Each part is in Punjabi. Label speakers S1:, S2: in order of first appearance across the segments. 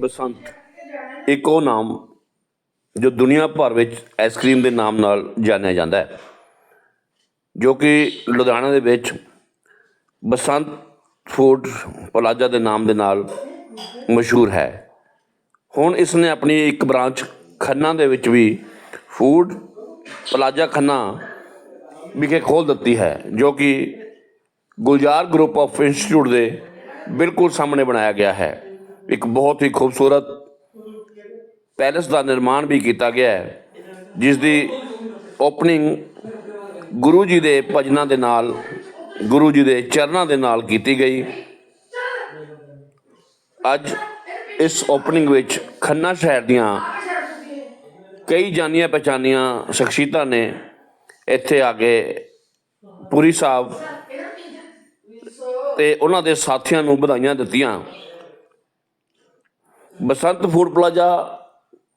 S1: ਬਸੰਤ ਇੱਕ ਉਹ ਨਾਮ ਜੋ ਦੁਨੀਆ ਭਰ ਵਿੱਚ ਆਈਸਕ੍ਰੀਮ ਦੇ ਨਾਮ ਨਾਲ ਜਾਣਿਆ ਜਾਂਦਾ ਹੈ, ਜੋ ਕਿ ਲੁਧਿਆਣਾ ਦੇ ਵਿੱਚ ਬਸੰਤ ਫੂਡ ਪਲਾਜ਼ਾ ਦੇ ਨਾਮ ਦੇ ਨਾਲ ਮਸ਼ਹੂਰ ਹੈ। ਹੁਣ ਇਸ ਨੇ ਆਪਣੀ ਇੱਕ ਬ੍ਰਾਂਚ ਖੰਨਾ ਦੇ ਵਿੱਚ ਵੀ ਫੂਡ ਪਲਾਜ਼ਾ ਖੰਨਾ ਵਿਖੇ ਖੋਲ ਦਿੱਤੀ ਹੈ, ਜੋ ਕਿ ਗੁਲਜ਼ਾਰ ਗਰੁੱਪ ਆਫ ਇੰਸਟੀਚਿਊਟ ਦੇ ਬਿਲਕੁਲ ਸਾਹਮਣੇ ਬਣਾਇਆ ਗਿਆ ਹੈ। ਇੱਕ ਬਹੁਤ ਹੀ ਖੂਬਸੂਰਤ ਪੈਲੇਸ ਦਾ ਨਿਰਮਾਣ ਵੀ ਕੀਤਾ ਗਿਆ ਹੈ, ਜਿਸ ਦੀ ਓਪਨਿੰਗ ਗੁਰੂ ਜੀ ਦੇ ਭਜਨਾਂ ਦੇ ਨਾਲ, ਗੁਰੂ ਜੀ ਦੇ ਚਰਨਾਂ ਦੇ ਨਾਲ ਕੀਤੀ ਗਈ। ਅੱਜ ਇਸ ਓਪਨਿੰਗ ਵਿੱਚ ਖੰਨਾ ਸ਼ਹਿਰ ਦੀਆਂ ਕਈ ਜਾਨੀਆਂ ਪਛਾਣੀਆਂ ਸ਼ਖਸੀਅਤਾਂ ਨੇ ਇੱਥੇ ਆ ਕੇ ਪੁਰੀ ਸਾਹਿਬ ਤੇ ਉਹਨਾਂ ਦੇ ਸਾਥੀਆਂ ਨੂੰ ਵਧਾਈਆਂ ਦਿੱਤੀਆਂ। ਬਸੰਤ ਫੂਡ ਪਲਾਜ਼ਾ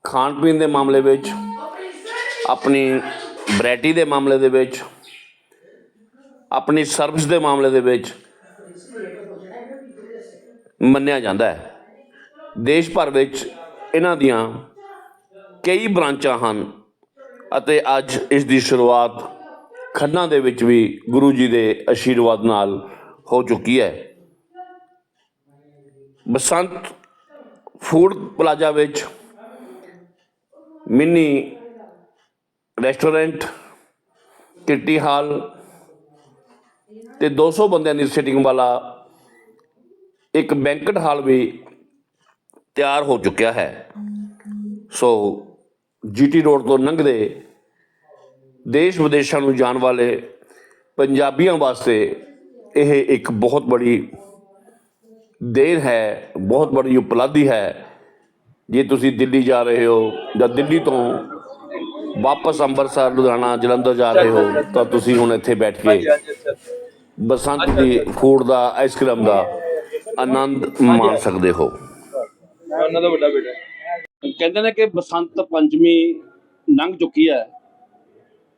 S1: ਖਾਣ ਪੀਣ ਦੇ ਮਾਮਲੇ ਵਿੱਚ, ਆਪਣੀ ਵੈਰਾਈਟੀ ਦੇ ਮਾਮਲੇ ਦੇ ਵਿੱਚ, ਆਪਣੀ ਸਰਵਿਸ ਦੇ ਮਾਮਲੇ ਦੇ ਵਿੱਚ ਮੰਨਿਆ ਜਾਂਦਾ ਹੈ। ਦੇਸ਼ ਭਰ ਵਿੱਚ ਇਹਨਾਂ ਦੀਆਂ ਕਈ ਬ੍ਰਾਂਚਾਂ ਹਨ ਅਤੇ ਅੱਜ ਇਸ ਦੀ ਸ਼ੁਰੂਆਤ ਖੰਨਾ ਦੇ ਵਿੱਚ ਵੀ ਗੁਰੂ ਜੀ ਦੇ ਆਸ਼ੀਰਵਾਦ ਨਾਲ ਹੋ ਚੁੱਕੀ ਹੈ। ਬਸੰਤ ਫੂਡ ਪਲਾਜ਼ਾ ਵਿੱਚ ਮਿੰਨੀ ਰੈਸਟੋਰੈਂਟ, ਕਿੱਟੀ ਹਾਲ ਤੇ 200 ਬੰਦਿਆਂ ਦੀ ਸਿਟਿੰਗ ਵਾਲਾ ਇੱਕ ਬੈਂਕਟ ਹਾਲ ਵੀ ਤਿਆਰ ਹੋ ਚੁੱਕਿਆ ਹੈ। ਸੋ ਜੀਟੀ ਰੋਡ ਤੋਂ ਲੰਘਦੇ ਦੇਸ਼ ਵਿਦੇਸ਼ਾਂ ਨੂੰ ਜਾਣ ਵਾਲੇ ਪੰਜਾਬੀਆਂ ਵਾਸਤੇ ਇਹ ਇੱਕ ਬਹੁਤ ਬੜੀ ਦੇਰ ਹੈ ਬਹੁਤ ਬੜੀ ਉਪਲਬਧੀ ਹੈ। ਜੇ ਤੁਸੀਂ ਦਿੱਲੀ ਜਾ ਰਹੇ ਹੋ ਜਾਂ ਦਿੱਲੀ ਤੋਂ ਵਾਪਸ ਅੰਮ੍ਰਿਤਸਰ ਲੁਧਿਆਣਾ ਜਲੰਧਰ ਜਾ ਰਹੇ ਹੋ ਤਾਂ ਤੁਸੀਂ ਹੁਣ ਇੱਥੇ ਬੈਠ ਕੇ ਬਸੰਤ ਦੀ ਫੂਡ ਦਾ ਆਈਸਕ੍ਰੀਮ ਦਾ ਆਨੰਦ ਮਾਣ ਸਕਦੇ ਹੋ।
S2: ਉਹਨਾਂ ਦਾ ਵੱਡਾ ਬੇਟਾ।
S3: ਕਹਿੰਦੇ ਨੇ ਕਿ ਬਸੰਤ ਪੰਚਮੀ ਲੰਘ ਚੁੱਕੀ ਹੈ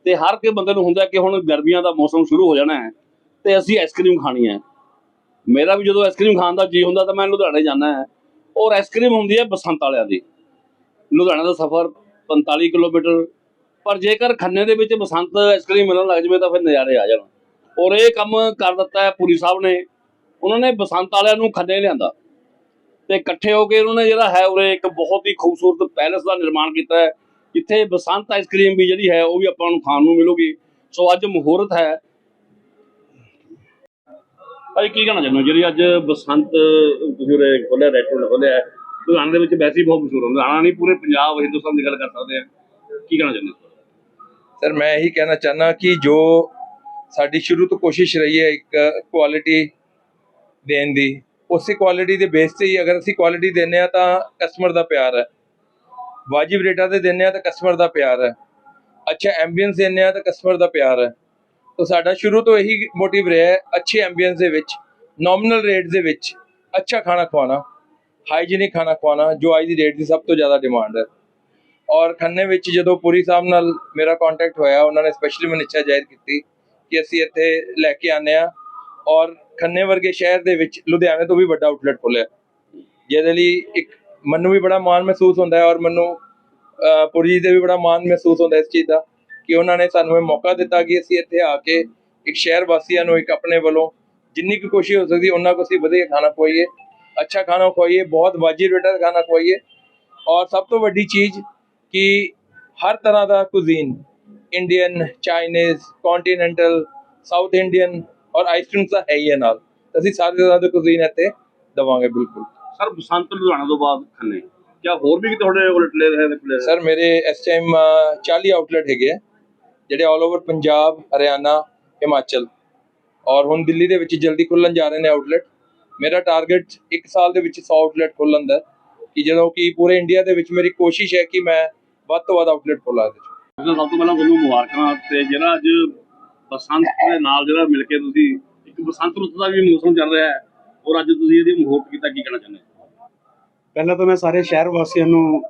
S3: ਤੇ ਹਰ ਕੇ ਬੰਦੇ ਨੂੰ ਹੁੰਦਾ ਕਿ ਹੁਣ ਗਰਮੀਆਂ ਦਾ ਮੌਸਮ ਸ਼ੁਰੂ ਹੋ ਜਾਣਾ ਹੈ ਤੇ ਅਸੀਂ ਆਈਸਕ੍ਰੀਮ ਖਾਣੀ ਹੈ। ਮੇਰਾ ਵੀ ਜਦੋਂ ਆਈਸਕ੍ਰੀਮ ਖਾਣ ਦਾ ਜੀ ਹੁੰਦਾ ਤਾਂ ਮੈਂ ਲੁਧਿਆਣੇ ਜਾਂਦਾ ਹੈ। ਔਰ ਆਈਸਕ੍ਰੀਮ ਹੁੰਦੀ ਹੈ ਬਸੰਤ ਵਾਲਿਆਂ ਦੀ। ਲੁਧਿਆਣਾ ਦਾ ਸਫ਼ਰ 45 ਕਿਲੋਮੀਟਰ। ਪਰ ਜੇਕਰ ਖੰਨੇ ਦੇ ਵਿੱਚ ਬਸੰਤ ਆਈਸਕ੍ਰੀਮ ਮਿਲਣ ਲੱਗ ਜਵੇ ਤਾਂ ਫਿਰ ਨਜ਼ਾਰੇ ਆ ਜਾਣ। ਔਰ ਇਹ ਕੰਮ ਕਰ ਦਿੱਤਾ ਹੈ ਪੁਰੀ ਸਾਹਿਬ ਨੇ। ਉਹਨਾਂ ਨੇ ਬਸੰਤ ਵਾਲਿਆਂ ਨੂੰ ਖੰਨੇ ਲਿਆਂਦਾ। ਤੇ ਇਕੱਠੇ ਹੋ ਕੇ ਉਹਨਾਂ ਨੇ ਜਿਹੜਾ ਹੈ ਉਰੇ ਇੱਕ ਬਹੁਤ ਹੀ ਖੂਬਸੂਰਤ ਪੈਲੇਸ ਦਾ ਨਿਰਮਾਣ ਕੀਤਾ ਹੈ। ਜਿੱਥੇ ਬਸੰਤ ਆਈਸਕ੍ਰੀਮ ਵੀ ਜਿਹੜੀ ਹੈ ਉਹ ਵੀ ਆਪਾਂ ਨੂੰ ਖਾਣ ਨੂੰ ਮਿਲੂਗੀ। ਸੋ ਅੱਜ ਮੁਹੂਰਤ ਹੈ। ਭਾਈ, ਕੀ ਕਹਿਣਾ ਚਾਹੁੰਦੇ ਹੋ? ਜਿਹੜੀ ਅੱਜ ਬਸੰਤ, ਤੁਸੀਂ ਉਰੇ ਖੋਲਿਆ ਰੈਸਟੋਰੈਂਟ ਖੋਲਿਆ ਹੈ ਦੇ ਵਿੱਚ ਵੈਸੇ ਹੀ ਬਹੁਤ ਮਸ਼ਹੂਰ ਹੁੰਦਾ ਲੁਧਿਆਣਾ ਨਹੀਂ, ਪੂਰੇ ਪੰਜਾਬ ਹਿੰਦੁਸਤਾਨ ਦੀ ਗੱਲ ਕਰ ਸਕਦੇ ਆ। ਕੀ ਕਹਿਣਾ ਚਾਹੁੰਦੇ ਹੋ?
S2: ਸਰ, ਮੈਂ ਇਹੀ ਕਹਿਣਾ ਚਾਹਨਾ ਕਿ ਜੋ ਸਾਡੀ ਸ਼ੁਰੂ ਤੋਂ ਕੋਸ਼ਿਸ਼ ਰਹੀ ਹੈ ਇੱਕ ਕੁਆਲਿਟੀ ਦੇਣ ਦੀ, ਉਸੇ ਕੁਆਲਿਟੀ ਦੇ ਬੇਸ ਤੇ ਹੀ ਅਗਰ ਅਸੀਂ ਕੁਆਲਿਟੀ ਦਿੰਨੇ ਆ ਤਾਂ ਕਸਟਮਰ ਦਾ ਪਿਆਰ ਹੈ। ਵਾਜਿਬ ਰੇਟਾਂ ਤੇ ਦਿੰਨੇ ਆ ਤਾਂ ਕਸਟਮਰ ਦਾ ਪਿਆਰ ਹੈ। ਅੱਛਾ ਐਂਬੀਐਂਸ ਦਿੰਨੇ ਆ ਤਾਂ ਕਸਟਮਰ ਦਾ ਪਿਆਰ ਹੈ। ਤਾਂ ਸਾਡਾ ਸ਼ੁਰੂ ਤੋਂ ਇਹੀ ਮੋਟਿਵ ਰਿਹਾ ਹੈ, ਅੱਛੇ ਐਂਬੀਐਂਸ ਦੇ ਵਿੱਚ ਨੋਮੀਨਲ ਰੇਟ ਦੇ ਵਿੱਚ, ਅੱਛਾ ਖਾਣਾ ਖਵਾਉਣਾ ਹਾਈਜੀਨਿਕ ਖਾਣਾ ਖਵਾਉਣਾ, ਜੋ ਅੱਜ ਦੀ ਡੇਟ ਦੀ ਸਭ ਤੋਂ ਜ਼ਿਆਦਾ ਡਿਮਾਂਡ ਹੈ। ਔਰ ਖੰਨੇ ਵਿੱਚ ਜਦੋਂ ਪੁਰੀ ਸਾਹਿਬ ਨਾਲ ਮੇਰਾ ਕੰਟੈਕਟ ਹੋਇਆ, ਉਹਨਾਂ ਨੇ ਸਪੈਸ਼ਲੀ ਮੈਨੂੰ ਇੱਛਾ ਜ਼ਾਹਿਰ ਕੀਤੀ ਕਿ ਅਸੀਂ ਇੱਥੇ ਲੈ ਕੇ ਆਨੇ ਆ ਔਰ ਖੰਨੇ ਵਰਗੇ ਸ਼ਹਿਰ ਦੇ ਵਿੱਚ, ਲੁਧਿਆਣੇ ਤੋਂ ਵੀ ਵੱਡਾ ਆਊਟਲੈਟ ਖੋਲ੍ਹਿਆ। ਜਿਹਦੇ ਲਈ ਇੱਕ ਮੈਨੂੰ ਵੀ ਬੜਾ ਮਾਣ ਮਹਿਸੂਸ ਹੁੰਦਾ ਹੈ ਔਰ ਮੈਨੂੰ ਪੁਰੀ ਜੀ ਦੇ ਵੀ ਬੜਾ ਮਾਣ ਮਹਿਸੂਸ ਹੁੰਦਾ ਇਸ ਚੀਜ਼ ਦਾ। ਕਿ ਉਹਨਾਂ ਨੇ ਸਾਨੂੰ ਇਹ ਮੌਕਾ ਦਿੱਤਾ ਕਿ ਅਸੀਂ ਇੱਥੇ ਆ ਕੇ ਇੱਕ ਸ਼ਹਿਰ ਵਾਸੀਆਂ ਨੂੰ ਇੱਕ ਆਪਣੇ ਵੱਲੋਂ ਜਿੰਨੀ ਕੁ ਕੋਸ਼ਿਸ਼ ਹੋ ਸਕਦੀ ਉਹਨਾਂ ਕੋ ਅਸੀਂ ਵਧੀਆ ਖਾਣਾ ਖਵਾਈਏ ਅੱਛਾ ਖਾਣਾ ਖਵਾਈਏ ਬਹੁਤ ਵਾਜਿਬ ਰੇਟਾਂ ਦਾ ਖਾਣਾ ਖਵਾਈਏ। ਔਰ ਸਭ ਤੋਂ ਵੱਡੀ ਚੀਜ਼ ਕਿ ਹਰ ਤਰ੍ਹਾਂ ਦਾ cuisine Indian Chinese continental south Indian ਔਰ ਆਈਸਕ੍ਰੀਮ ਤਾਂ ਹੈ ਹੀ ਨਾਲ। ਅਸੀਂ ਸਾਰੇ ਤਰ੍ਹਾਂ ਦੇ ਕੁਜ਼ੀਨ ਇੱਥੇ ਦਵਾਂਗੇ ਬਿਲਕੁਲ।
S3: ਸਰ ਬਸੰਤ ਲੁਧਿਆਣਾ ਤੋਂ ਬਾਅਦ ਖੰਨੇ। ਕਿਆ ਹੋਰ ਵੀ ਤੁਹਾਡੇ ਕੋਲ ਪਲੇਅਰ ਹੈ
S2: ਸਰ ਮੇਰੇ ਇਸ ਟਾਈਮ 40 ਆਊਟਲੈਟ ਹੈਗੇ ਆ। ਜਿਹੜੇ ਆਲ ਓਵਰ ਪੰਜਾਬ ਹਰਿਆਣਾ ਹਿਮਾਚਲ ਔਰ ਹੁਣ ਦਿੱਲੀ ਦੇ ਵਿੱਚ ਜਲਦੀ ਖੁੱਲਣ ਜਾ ਰਹੇ ਨੇ ਆਊਟਲੈਟ ਮੇਰਾ ਟਾਰਗੇਟ 1 ਸਾਲ ਦੇ ਵਿੱਚ 100 ਆਊਟਲੈਟ ਖੋਲਣ ਦਾ ਕਿ ਜਦੋਂ ਕਿ ਪੂਰੇ ਇੰਡੀਆ ਦੇ ਵਿੱਚ ਮੇਰੀ ਕੋਸ਼ਿਸ਼ ਹੈ ਕਿ ਮੈਂ ਵੱਧ ਤੋਂ ਵੱਧ ਆਊਟਲੈਟ ਖੋਲਾਂ ਇਹਦੇ
S3: ਸਭ ਤੋਂ ਪਹਿਲਾਂ ਤੁਹਾਨੂੰ ਮੁਬਾਰਕਾਂ ਤੇ ਜਿਹੜਾ ਅੱਜ ਬਸੰਤ ਦੇ ਨਾਲ ਜਿਹੜਾ ਮਿਲ ਕੇ ਤੁਸੀਂ ਇੱਕ ਬਸੰਤ ਰੁੱਤ ਦਾ ਵੀ ਮੌਸਮ ਚੱਲ ਰਿਹਾ ਹੈ ਔਰ ਅੱਜ ਤੁਸੀਂ ਇਹਦੀ ਮੁਹੂਰਤ ਕੀਤਾ ਕੀ ਕਹਿਣਾ ਚਾਹੁੰਦੇ ਹੋ?
S4: ਪਹਿਲਾਂ ਤਾਂ ਮੈਂ ਸਾਰੇ ਸ਼ਹਿਰ ਵਾਸੀਆਂ ਨੂੰ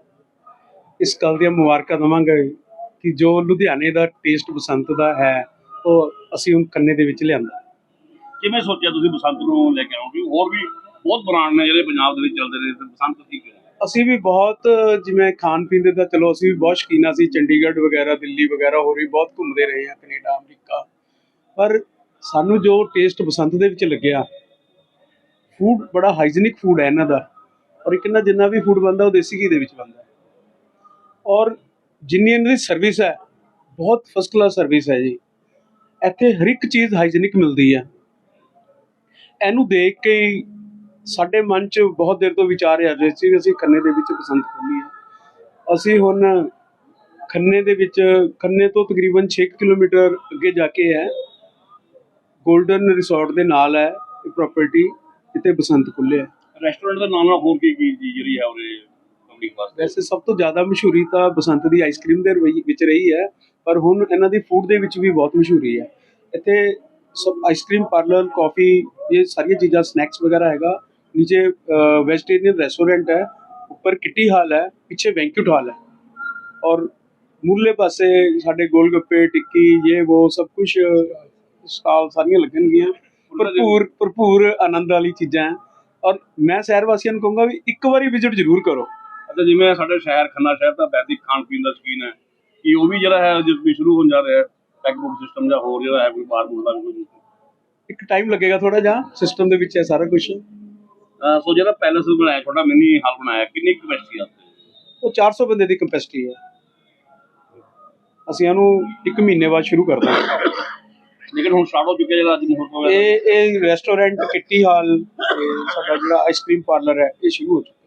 S4: ਇਸ ਗੱਲ ਦੀਆਂ ਮੁਬਾਰਕਾਂ ਦਵਾਂਗਾ ਕਿ ਜੋ ਲੁਧਿਆਣੇ ਦਾ ਟੇਸਟ ਬਸੰਤ ਦਾ ਹੈ ਉਹ ਅਸੀਂ ਹੁਣ ਕੰਨੇ ਦੇ ਵਿੱਚ ਲਿਆਂਦਾ।
S3: ਕਿਵੇਂ ਸੋਚਿਆ ਤੁਸੀਂ ਬਸੰਤ ਨੂੰ ਲੈ ਕੇ ਆਓਗੇ ਹੋਰ ਵੀ ਬਹੁਤ ਬ੍ਰਾਂਡ ਨੇ ਜਿਹੜੇ ਪੰਜਾਬ ਦੇ ਵਿੱਚ ਚੱਲਦੇ ਨੇ ਤੇ ਬਸੰਤ ਹੈ
S4: ਅਸੀਂ ਵੀ ਬਹੁਤ ਜਿਵੇਂ ਖਾਣ ਪੀਣ ਦੇ ਤਾਂ ਚਲੋ ਅਸੀਂ ਵੀ ਬਹੁਤ ਸ਼ੌਕੀਨ ਸੀ ਚੰਡੀਗੜ੍ਹ ਵਗੈਰਾ ਦਿੱਲੀ ਵਗੈਰਾ ਹੋਰ ਵੀ ਬਹੁਤ ਘੁੰਮਦੇ ਰਹੇ ਹਾਂ ਕੈਨੇਡਾ ਅਮਰੀਕਾ। ਪਰ ਸਾਨੂੰ ਜੋ ਟੇਸਟ ਬਸੰਤ ਦੇ ਵਿੱਚ ਲੱਗਿਆ ਫੂਡ ਬੜਾ ਹਾਈਜੀਨਿਕ ਫੂਡ ਹੈ ਇਹਨਾਂ ਦਾ। ਔਰ ਇੱਕ ਇਹਨਾਂ ਜਿੰਨਾ ਵੀ ਫੂਡ ਬਣਦਾ ਉਹ ਦੇਸੀ ਘੀ ਦੇ ਵਿੱਚ ਬਣਦਾ। ਹੈ ਔਰ ਜਿੰਨੀ ਇਹਨਾਂ ਦੀ ਸਰਵਿਸ ਹੈ, ਬਹੁਤ ਫਸਟ ਕਲਾਸ ਸਰਵਿਸ ਹੈ ਜੀ। ਇੱਥੇ ਹਰ ਇੱਕ ਚੀਜ਼ ਹਾਈਜੀਨਿਕ ਮਿਲਦੀ ਹੈ। ਇਹਨੂੰ ਦੇਖ ਕੇ ਸਾਡੇ ਮਨ 'ਚ ਬਹੁਤ ਦੇਰ ਤੋਂ ਵਿਚਾਰ ਆ ਰਹੇ ਸੀ ਵੀ ਅਸੀਂ ਖੰਨੇ ਦੇ ਵਿੱਚ ਪਸੰਦ ਖੋਲ੍ਹੀ ਹੈ। ਅਸੀਂ ਹੁਣ ਖੰਨੇ ਦੇ ਵਿੱਚ, ਖੰਨੇ ਤੋਂ ਤਕਰੀਬਨ 6 ਕਿਲੋਮੀਟਰ ਅੱਗੇ ਜਾ ਕੇ ਹੈ। 골ਡਨ ਰਿਸੋਰਟ ਦੇ ਨਾਲ ਹੈ ਇਹ ਪ੍ਰਾਪਰਟੀ ਇੱਥੇ ਬਸੰਤ ਖੁੱਲੇ ਹੈ
S3: ਰੈਸਟੋਰੈਂਟ ਦਾ ਨਾਮ ਨਾਲ ਹੋਰ ਕੀ ਕੀ ਜਿਹੜੀ ਹੈ ਉਹਦੇ ਕੁੜੀ ਵਾਸਤੇ
S4: ਵੈਸੇ ਸਭ ਤੋਂ ਜ਼ਿਆਦਾ ਮਸ਼ਹੂਰੀ ਤਾਂ ਬਸੰਤ ਦੀ ਆਈਸਕ੍ਰੀਮ ਦੇ ਵਿੱਚ ਰਹੀ ਹੈ ਪਰ ਹੁਣ ਇਹਨਾਂ ਦੀ ਫੂਡ ਦੇ ਵਿੱਚ ਵੀ ਬਹੁਤ ਮਸ਼ਹੂਰੀ ਹੈ। ਇੱਥੇ ਸਭ ਆਈਸਕ੍ਰੀਮ ਪਾਰਲਰ ਕਾਫੀ ਇਹ ਸਾਰੀਆਂ ਚੀਜ਼ਾਂ ਸਨੈਕਸ ਵਗੈਰਾ ਹੈਗਾ। ਨੀਚੇ ਵੈਜੀਟੇਰੀਅਨ ਰੈਸਟੋਰੈਂਟ ਹੈ ਉੱਪਰ ਕਿੱਟੀ ਹਾਲ ਹੈ ਪਿੱਛੇ ਵੈਂਕਿਊਟ ਹਾਲ ਹੈ। ਔਰ ਮੂਲੇ ਪਾਸੇ ਸਾਡੇ ਗੋਲ ਗੱਪੇ ਟਿੱਕੀ ਇਹ ਉਹ ਸਭ ਕੁਝ ਸਟਾਲ ਸਾਰੀਆਂ ਲੱਗਣਗੀਆਂ। ਭਰਪੂਰ ਭਰਪੂਰ ਆਨੰਦ ਵਾਲੀ ਚੀਜ਼ਾਂ ਔਰ ਮੈਂ ਸ਼ਹਿਰ ਵਾਸੀਆਂ ਨੂੰ ਕਹੂੰਗਾ ਵੀ ਇੱਕ ਵਾਰੀ ਵਿਜ਼ਿਟ ਜ਼ਰੂਰ ਕਰੋ।
S3: ਅਤੇ ਜਿਵੇਂ ਸਾਡੇ ਸ਼ਹਿਰ ਖੰਨਾ ਸ਼ਹਿਰ ਦਾ ਵੈਦਿਕ ਖਾਣ ਪੀਣ ਦਾ ਸ਼ੌਕੀਨ ਹੈ। ਕਿ ਉਹ ਵੀ ਜਿਹੜਾ ਹੈ ਜਿਸ ਵੀ ਸ਼ੁਰੂ ਹੋਣ ਜਾ ਰਿਹਾ ਹੈ ਪੈਕ ਬੁੱਕ ਸਿਸਟਮ ਜਾਂ ਹੋਰ ਜਿਹੜਾ ਹੈ ਕੋਈ ਬਾਹਰ ਬੁੱਕ ਦਾ ਕੋਈ
S4: ਇੱਕ ਟਾਈਮ ਲੱਗੇਗਾ ਥੋੜਾ ਜਿਹਾ ਸਿਸਟਮ ਦੇ ਵਿੱਚ ਹੈ ਸਾਰਾ ਕੁਝ
S3: ਸੋ ਜਿਹੜਾ ਪੈਲਸ ਬਣਾਇਆ ਛੋਟਾ ਮਿੰਨੀ ਹਾਲ ਬਣਾਇਆ ਕਿੰਨੀ ਕਪੈਸਿਟੀ ਆ
S4: ਉਹ 400 ਬੰਦੇ ਦੀ ਕੈਪੈਸਿਟੀ ਹੈ। ਅਸੀਂ ਇਹਨੂੰ ਇੱਕ ਮਹੀਨੇ ਬਾਅਦ ਸ਼ੁਰੂ ਕਰ ਦਾਂਗੇ
S3: ਲੇਕਿਨ ਹੁਣ ਸਟਾਰਟ ਹੋ ਚੁੱਕਿਆ ਜਿਹੜਾ ਅੱਜ ਮੁਹੂਰਤ ਹੋਇਆ।
S4: ਇਹ ਇਹ ਰੈਸਟੋਰੈਂਟ ਕਿੱਟੀ ਹਾਲ ਤੇ ਸਾਡਾ ਜਿਹੜਾ ਆਈਸਕ੍ਰੀਮ ਪਾਰਲਰ ਹੈ ਇਹ ਸ਼ੁਰੂ ਹੋ ਚੁੱਕਾ